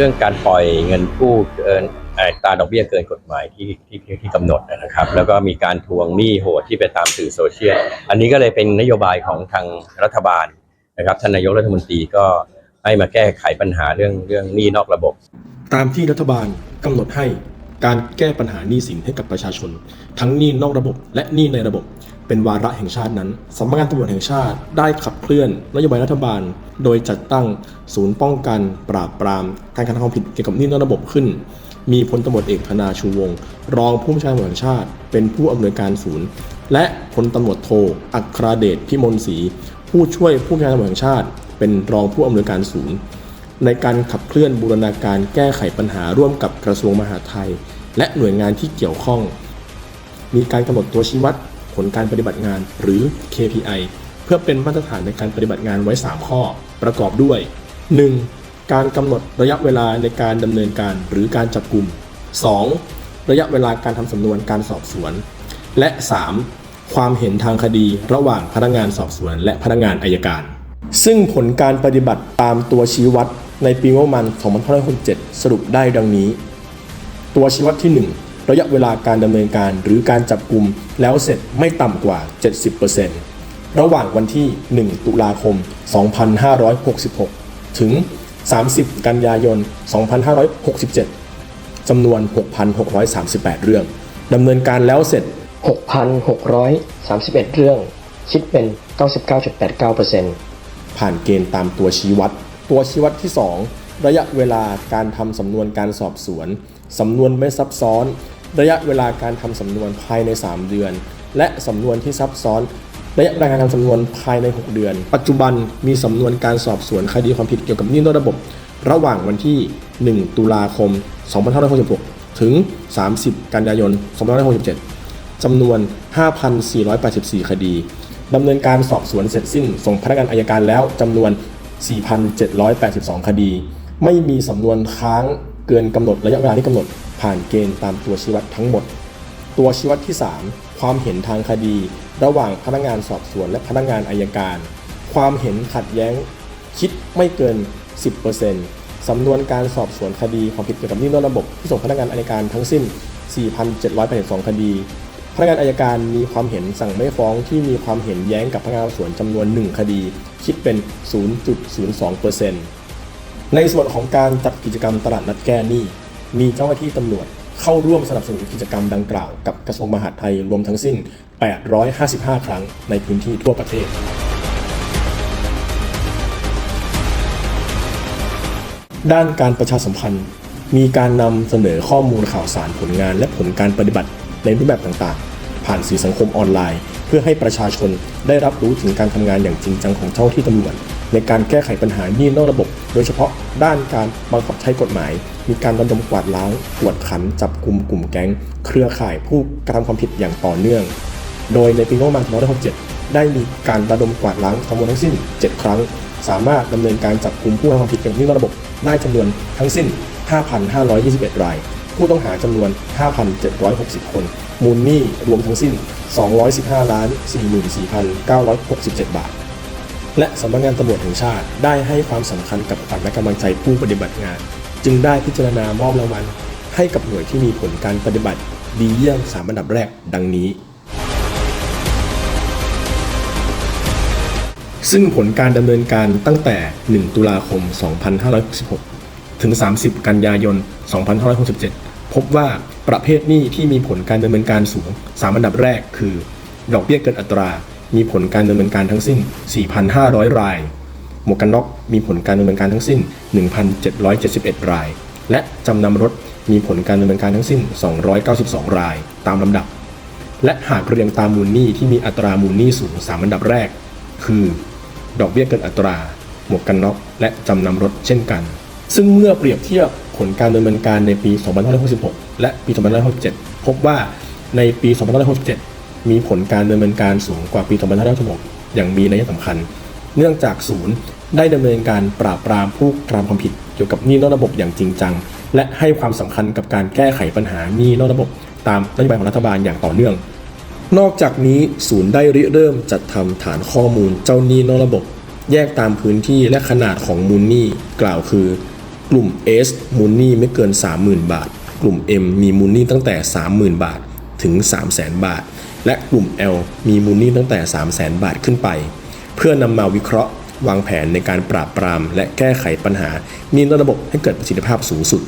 เรื่องการปล่อยเงินกู้เกินตาดอกเบี้ยเกินกฎหมายที่ที่ที่ที่กำหนดนะครับ แล้วก็มีการทวงหนี้โหดที่ไปตามสื่อโซเชียลอันนี้ก็เลยเป็นนโยบายของทางรัฐบาลนะครับท่านนายกรัฐมนตรีก็ให้มาแก้ไขปัญหาเรื่องเรื่องหนี้นอกระบบ ตามที่รัฐบาลกำหนดให้ การแก้ปัญหาหนี้สินให้กับประชาชน ทั้งหนี้นอกระบบและหนี้ในระบบ เป็นวาระแห่งชาตินั้นสำนักงานตำรวจแห่งชาติได้ขับเคลื่อนนโยบายรัฐบาล โดยจัดตั้งศูนย์ป้องกัน ปราบปราม การกระทำความผิดเกี่ยวกับหนี้นอกระบบขึ้น มีพลตำรวจเอกธนาชูวงศ์รองผู้บัญชาการตำรวจแห่งชาติ เป็นผู้อำนวยการศูนย์ และพลตำรวจโท อัครเดชพิมลศรีผู้ช่วยผู้บัญชาการตำรวจแห่งชาติ เป็นรองผู้อำนวยการศูนย์ ในการขับเคลื่อนบูรณาการแก้ไขปัญหาร่วมกับกระทรวงมหาดไทย และหน่วยงานที่เกี่ยวข้อง มีการกำหนดตัวชี้วัดผลการปฏิบัติงานหรือ KPI เพื่อเป็นมาตรฐานในการปฏิบัติงานไว้ 3 ข้อ ประกอบด้วย 1. การกำหนดระยะเวลาในการดำเนินการหรือการจับกลุ่ม 2. ระยะเวลาการทำสำนวนการสอบสวน และ 3. ความเห็นทางคดีระหว่างพนักงานสอบสวน และพนักงานอายการ ซึ่งผลการปฏิบัติตามตัวชี้วัด ในปีงบประมาณ2567 สรุปได้ดังนี้ ตัวชี้วัดที่ 1 ระยะเวลาการดำเนินการหรือการจับกลุ่มแล้วเสร็จไม่ต่ำกว่า 70%ระหว่างวันที่ 1 ตุลาคม 2566 ถึง 30 กันยายน 2567 จำนวน 6,638 เรื่องดำเนินการแล้วเสร็จ 6,631 เรื่อง คิดเป็น 99.89%ผ่านเกณฑ์ตามตัวชี้วัด ตัวชี้วัดที่ 2 ระยะเวลาการทำสำนวนการสอบสวนสำนวนไม่ซับซ้อน ระยะเวลาการทำสำนวนภายใน 3 เดือน และสำนวนที่ซับซ้อนระยะเวลาการทำสำนวนภายใน 6 เดือน ปัจจุบันมีสำนวนการสอบสวนคดีความผิดเกี่ยวกับหนี้นอกระบบ ระหว่างวันที่ 1 ตุลาคม 2566 ถึง 30 กันยายน 2567 จำนวน 5,484 คดีดำเนินการสอบสวนเสร็จสิ้น ส่งพนักงานอายการแล้วจำนวน 4,782 คดี ไม่มีสำนวนค้างเกินกำหนดระยะเวลาที่กำหนดผ่านเกณฑ์ตามตัวชี้วัดทั้งหมด ตัวชี้วัดที่ 3 ความเห็นทางคดี ระหว่างพนักงานสอบสวนและพนักงานอายการ ความเห็นขัดแย้งคิดไม่เกิน 10%สำนวนการสอบสวนคดีความผิดเกี่ยวกับหนี้นอกระบบที่ส่งพนักงานอายการทั้งสิ้น 4,782 คดี นักงานอายการมีความเห็นสั่งไม่ฟ้องที่มีความเห็นแย้งกับพนักงานสอบสวนจำนวน 1 คดี คิดเป็น 0.02%ในส่วนของการจัดกิจกรรมตลาดนัดแก้หนี้ มีเจ้าหน้าที่ตำรวจเข้าร่วมสนับสนุนกิจกรรมดังกล่าวกับกระทรวงมหาดไทยรวมทั้งสิ้น 855 ครั้งในพื้นที่ทั่วประเทศด้านการประชาสัมพันธ์ มีการนำเสนอข้อมูลข่าวสารผลงานและผลการปฏิบัติในรูปแบบต่างๆ ผ่านสื่อสังคมออนไลน์ เพื่อให้ประชาชนได้รับรู้ถึงการทำงานอย่างจริงจังของเจ้าที่ตำรวจในการแก้ไขปัญหาหนี้นอกระบบ โดยเฉพาะด้านการบังคับใช้กฎหมาย มีการระดมกวาดล้างกวดขันจับกลุ่มกลุ่มแก๊ง เครือข่ายผู้กระทำความผิดอย่างต่อเนื่อง โดยในปีงบประมาณ2567 ได้มีการระดมกวาดล้างจำนวนทั้งสิ้น 7 ครั้ง สามารถดำเนินการจับกลุ่มผู้กระทำความผิดเกี่ยวกับหนี้นอกระบบได้จำนวนทั้งสิ้น 5,521 ราย ผู้ต้องหาจำนวน 5,760 คน มูลหนี้รวมทั้งสิ้น 215ล้าน44,967 บาท และสำนักงานตำรวจแห่งชาติได้ให้ความสำคัญกับขวัญและกำลังใจผู้ปฏิบัติงาน จึงได้พิจารณามอบรางวัลให้กับหน่วยที่มีผลการปฏิบัติ ดีเยี่ยมสามอันดับแรกดังนี้ ซึ่งผลการดำเนินการตั้งแต่ 1 ตุลาคม 2566 ถึง 30 กันยายน 2567 พบว่าประเภทหนี้ที่มีผลการดำเนินการสูง 3 อันดับแรกคือ ดอกเบี้ยเกินอัตรา มีผลการดำเนินการทั้งสิ้น 4,500 ราย หมวกกันน็อกมีผลการดำเนินการทั้งสิ้น 1,771 ราย และจำนำรถมีผลการดำเนินการทั้งสิ้น 292 ราย ตามลำดับ และหากเรียงตามมูลหนี้ที่มีอัตรามูลหนี้สูง 3 อันดับแรก คือ ดอกเบี้ยเกินอัตรา หมวกกันน็อกและจำนำรถเช่นกัน ซึ่งเมื่อเปรียบเทียบ ลการดำเนินการในปี 2566 และปี 2567 พบว่าในปี 2567 มีผลการดำเนินการสูงกว่าปี 2566 อย่างมีนัยสำคัญ เนื่องจากศูนย์ได้ดำเนินการปราบปรามผู้กระทำความผิดเกี่ยวกับหนี้นอกระบบอย่างจริงจัง และให้ความสำคัญกับการแก้ไขปัญหาหนี้นอกระบบ ตามนโยบายของรัฐบาลอย่างต่อเนื่อง นอกจากนี้ศูนย์ได้ริเริ่มจัดทำฐานข้อมูลเจ้าหนี้นอกระบบ แยกตามพื้นที่และขนาดของมูลหนี้กล่าวคือ กลุ่ม S มูลหนี้ไม่เกิน 30,000 บาท กลุ่ม M มีมูลหนี้ตั้งแต่ 30,000 บาทถึง 300,000 บาท และกลุ่ม L มีมูลหนี้ตั้งแต่ 300,000 บาทขึ้นไป เพื่อนำมาวิเคราะห์ วางแผนในการปราบปราม และแก้ไขปัญหาหนี้นอกระบบให้เกิดประสิทธิภาพสูงสุด